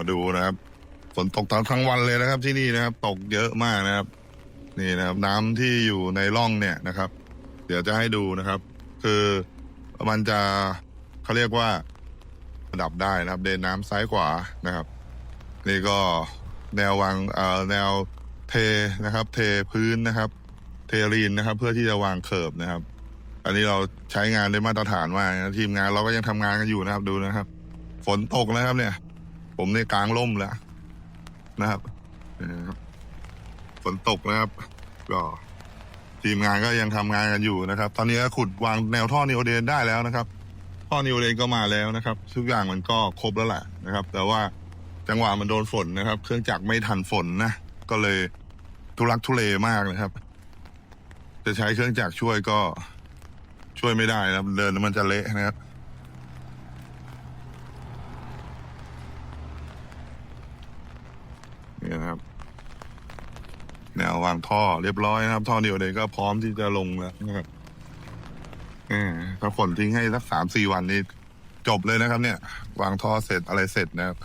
มาดูนะครับฝนตกทั้งทั้งวันเลยนะครับที่นี่นะครับ ตกเยอะมากนะครับ นี่นะครับ น้ำที่อยู่ในร่องเนี่ยนะครับ เดี๋ยวจะให้ดูนะครับ คือมันจะเขาเรียกว่าระดับได้นะครับ เดินน้ำซ้ายขวานะครับ นี่ก็แนววางเอ่อแนวเทนะครับ เทพื้นนะครับ เทรีนนะครับ เพื่อที่จะวางเคิร์บนะครับ อันนี้เราใช้งานได้มาตรฐานมากนะทีมงานเราก็ยังทำงานกันอยู่นะครับดูนะครับ ฝนตกนะครับเนี่ย ผมในกลางร่มแล้วนะครับฝนตกนะครับ ก็ทีมงานก็ยังทำงานกันอยู่นะครับ ตอนนี้ก็ขุดวางแนวท่อนิโอเดนได้แล้วนะครับ ท่อนิโอเดนก็มาแล้วนะครับ ทุกอย่างมันก็ครบแล้วแหละนะครับ แต่ว่าจังหวะมันโดนฝนนะครับ เครื่องจักรไม่ทันฝนนะ ก็เลยทุลักทุเลมากนะครับ จะใช้เครื่องจักรช่วยก็ช่วยไม่ได้นะครับ เดินมันจะเละนะครับ นี่นะครับ แนววางท่อเรียบร้อยนะครับ ท่อเดียวเลยก็พร้อมที่จะลงแล้วนะครับถ้าฝนทิ้งให้สักสามสี่วันนี้จบเลยนะครับ เนี่ย วางท่อเสร็จอะไรเสร็จนะครับ